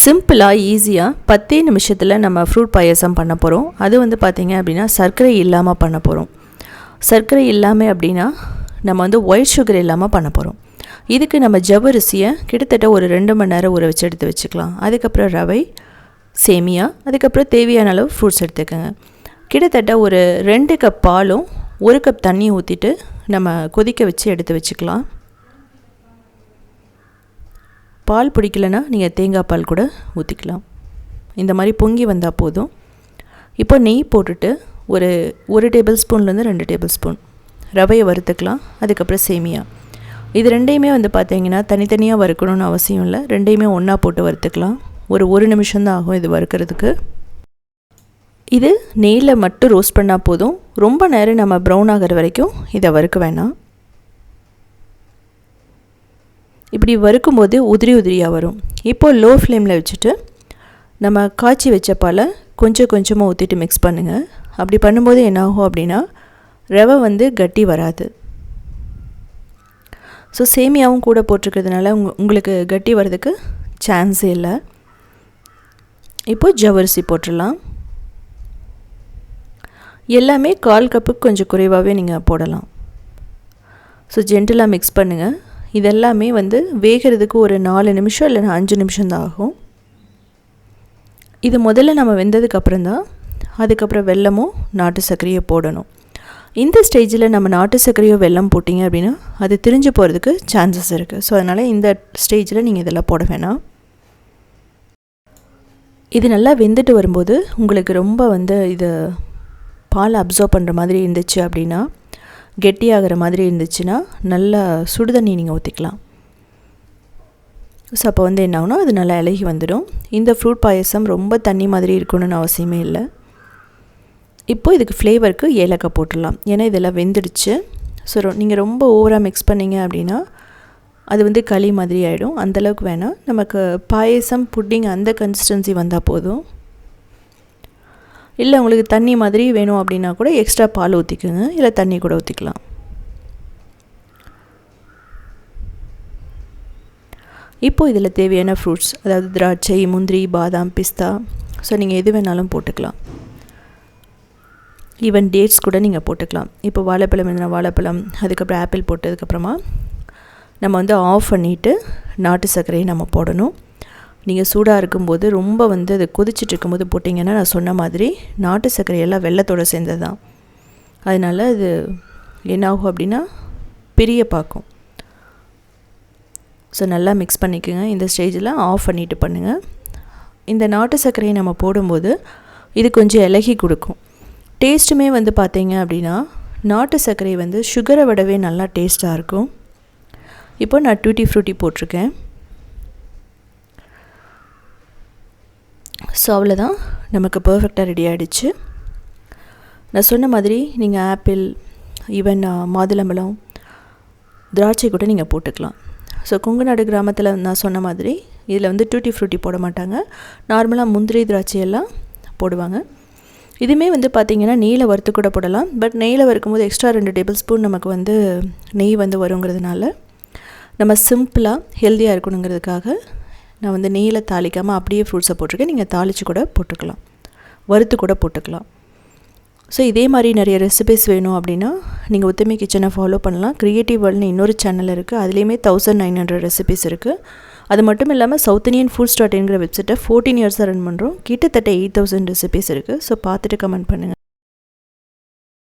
சிம்பிளாக ஈஸியாக பத்தே நிமிஷத்தில் நம்ம ஃப்ரூட் பாயசம் பண்ண போகிறோம் அது வந்து பார்த்திங்க அப்படின்னா சர்க்கரை இல்லாமல் பண்ண போகிறோம் சர்க்கரை இல்லாமல் அப்படின்னா நம்ம வந்து ஒயிட் சுகர் இல்லாமல் பண்ண போகிறோம் இதுக்கு நம்ம ஜவ்வரிசியை கிட்டத்தட்ட ஒரு ரெண்டு மணி நேரம் ஊற வச்சு எடுத்து வச்சுக்கலாம். அதுக்கப்புறம் ரவை சேமியா அதுக்கப்புறம் தேவையான அளவு ஃப்ரூட்ஸ் எடுத்துக்கோங்க. கிட்டத்தட்ட ஒரு ரெண்டு கப் பாலும் ஒரு கப் தண்ணி ஊற்றிட்டு நம்ம கொதிக்க வச்சு எடுத்து வச்சுக்கலாம். பால் பிடிக்கலன்னா நீங்கள் தேங்காய் பால் கூட ஊற்றிக்கலாம் இந்த மாதிரி பொங்கி வந்தால் போதும். இப்போ நெய் போட்டுட்டு ஒரு ஒரு டேபிள் ஸ்பூன்லேருந்து ரெண்டு டேபிள் ஸ்பூன். ரவையை வறுத்துக்கலாம். அதுக்கப்புறம் சேமியா. இது ரெண்டையுமே வந்து பார்த்தீங்கன்னா தனித்தனியாக வறுக்கணும்னு அவசியம் இல்லை. ரெண்டையுமே ஒன்றா போட்டு வறுத்துக்கலாம். ஒரு ஒரு நிமிஷம்தான் ஆகும் இது வறுக்கிறதுக்கு. இது நெய்யில் மட்டும் ரோஸ்ட் பண்ணால் போதும். ரொம்ப நேரம் நம்ம ப்ரௌன் ஆகிற வரைக்கும் இதை வறுக்க வேணாம். இப்படி வறுக்கும்போது உதிரி உதிரியாக வரும். இப்போது லோ ஃப்ளேமில் வச்சுட்டு நம்ம காய்ச்சி வச்ச பாலை கொஞ்சம் கொஞ்சமாக ஊற்றிட்டு மிக்ஸ் பண்ணுங்கள் அப்படி பண்ணும்போது என்னாகும் அப்படின்னா ரவை வந்து கட்டி வராது. ஸோ சேமியாவும் கூட போட்டிருக்கிறதுனால உங்க உங்களுக்கு கட்டி வர்றதுக்கு சான்ஸே இல்லை. இப்போது ஜவரிசி போட்டுடலாம். எல்லாமே கால் கப்புக்கு கொஞ்சம் குறைவாகவே நீங்கள் போடலாம். ஸோ ஜென்டலாக மிக்ஸ் பண்ணுங்கள் இதெல்லாமே வந்து வேகிறதுக்கு ஒரு நாலு நிமிஷம் இல்லைனா அஞ்சு நிமிஷம் தான் ஆகும். இது முதல்ல நம்ம வெந்ததுக்கப்புறம் தான் அதுக்கப்புறம் வெல்லமும் நாட்டு சர்க்கரையை போடணும். இந்த ஸ்டேஜில் நம்ம நாட்டு சர்க்கரையோ வெல்லம் போட்டிங்க அப்படின்னா அது திரிஞ்சு போகிறதுக்கு சான்சஸ் இருக்குது ஸோ அதனால் இந்த ஸ்டேஜில் நீங்கள் இதெல்லாம் போட வேணாம். இது நல்லா வெந்துட்டு வரும்போது உங்களுக்கு ரொம்ப வந்து இது பால் அப்சர்வ் பண்ணுற மாதிரி இருந்துச்சு அப்படின்னா கெட்டியாகிற மாதிரி இருந்துச்சுன்னா நல்லா சுடுதண்ணி நீங்கள் ஊற்றிக்கலாம். ஸோ அப்போ வந்து என்ன ஆகுனா அது நல்லா இலகி வந்துடும். இந்த ஃப்ரூட் பாயசம் ரொம்ப தண்ணி மாதிரி இருக்கணும்னு அவசியமே இல்லை. இப்போது இதுக்கு ஃப்ளேவருக்கு ஏலக்காய் போட்டுடலாம். ஏன்னா இதெல்லாம் வெந்துடுச்சு. ஸோ நீங்கள் ரொம்ப ஓவராக மிக்ஸ் பண்ணிங்க அப்படின்னா அது வந்து களி மாதிரி ஆகிடும் அந்தளவுக்கு வேணாம். நமக்கு பாயசம் புட்டிங் அந்த கன்சிஸ்டன்சி வந்தால் போதும். இல்லை உங்களுக்கு தண்ணி மாதிரி வேணும் அப்படின்னா கூட எக்ஸ்ட்ரா பால் ஊற்றிக்குங்க இல்லை தண்ணி கூட ஊற்றிக்கலாம் இப்போது இதில் தேவையான ஃப்ரூட்ஸ் அதாவது திராட்சை முந்திரி பாதாம் பிஸ்தா. ஸோ நீங்கள் எது வேணாலும் போட்டுக்கலாம். ஈவன் டேட்ஸ் கூட நீங்கள் போட்டுக்கலாம். இப்போ வாழைப்பழம் இருந்தால் வாழைப்பழம் அதுக்கப்புறம் ஆப்பிள் போட்டதுக்கப்புறமா நம்ம வந்து ஆஃப் பண்ணிவிட்டு நாட்டு சர்க்கரையை நம்ம போடணும். நீங்கள் சூடாக இருக்கும்போது ரொம்ப வந்து அது கொதிச்சுட்டு இருக்கும்போது போட்டிங்கன்னா நான் சொன்ன மாதிரி நாட்டு சர்க்கரையெல்லாம் வெள்ளத்தோடு சேர்ந்தது தான் அதனால் அது என்னாகும் அப்படின்னா பெரிய பார்க்கும் ஸோ நல்லா மிக்ஸ் பண்ணிக்கோங்க. இந்த ஸ்டேஜில் ஆஃப் பண்ணிவிட்டு பண்ணுங்கள் இந்த நாட்டு சர்க்கரையை நம்ம போடும்போது இது கொஞ்சம் இலகி கொடுக்கும். டேஸ்ட்டுமே வந்து பார்த்தீங்க அப்படின்னா நாட்டு சர்க்கரை வந்து சுகரை விடவே நல்லா டேஸ்ட்டாக இருக்கும். இப்போ நான் டூட்டி ஃப்ரூட்டி போட்டிருக்கேன். ஸோ அவ்வளோதான் நமக்கு பர்ஃபெக்டாக ரெடி ஆகிடுச்சு நான் சொன்ன மாதிரி நீங்கள் ஆப்பிள் ஈவன் மாதுளம்பழம் திராட்சை கூட நீங்கள் போட்டுக்கலாம். ஸோ கொங்குநாடு கிராமத்தில் நான் சொன்ன மாதிரி இதில் வந்து டூட்டி ஃப்ரூட்டி போட மாட்டாங்க. நார்மலாக முந்திரி திராட்சையெல்லாம் போடுவாங்க. இதுவுமே வந்து பார்த்திங்கன்னா நெய்யில் வறுத்து கூட போடலாம். பட் நெய்யில் வறுக்கும்போது எக்ஸ்ட்ரா ரெண்டு டேபிள் ஸ்பூன் நமக்கு வந்து நெய் வந்து வருங்கிறதுனால நம்ம சிம்பிளாக ஹெல்த்தியாக இருக்கணுங்கிறதுக்காக நான் வந்து நெய்யில் தாளிக்காமல் அப்படியே ஃப்ரூட்ஸை போட்டிருக்கேன். நீங்கள் தாளித்து கூட போட்டுக்கலாம். வறுத்து கூட போட்டுக்கலாம். ஸோ இதே மாதிரி நிறைய ரெசிபிஸ் வேணும் அப்படின்னா நீங்கள் ஒத்துமை கிச்சனை ஃபாலோ பண்ணலாம். க்ரியேட்டிவ் வேர்ல்ட்னு இன்னொரு சேனல் இருக்குது அதுலேயுமே தௌசண்ட் நைன் ஹண்ட்ரட் ரெசிபிஸ் இருக்குது அது மட்டும் இல்லாமல் சவுத் இந்தியன் ஃபுட் ஸ்டார்ட்ங்கிற வெப்சைட்டை ஃபோர்டீன் இயர்ஸாக ரன் பண்ணுறோம் கிட்டத்தட்ட எயிட் தௌசண்ட் ரெசிபிஸ் இருக்குது ஸோ பார்த்துட்டு கமெண்ட் பண்ணுங்கள்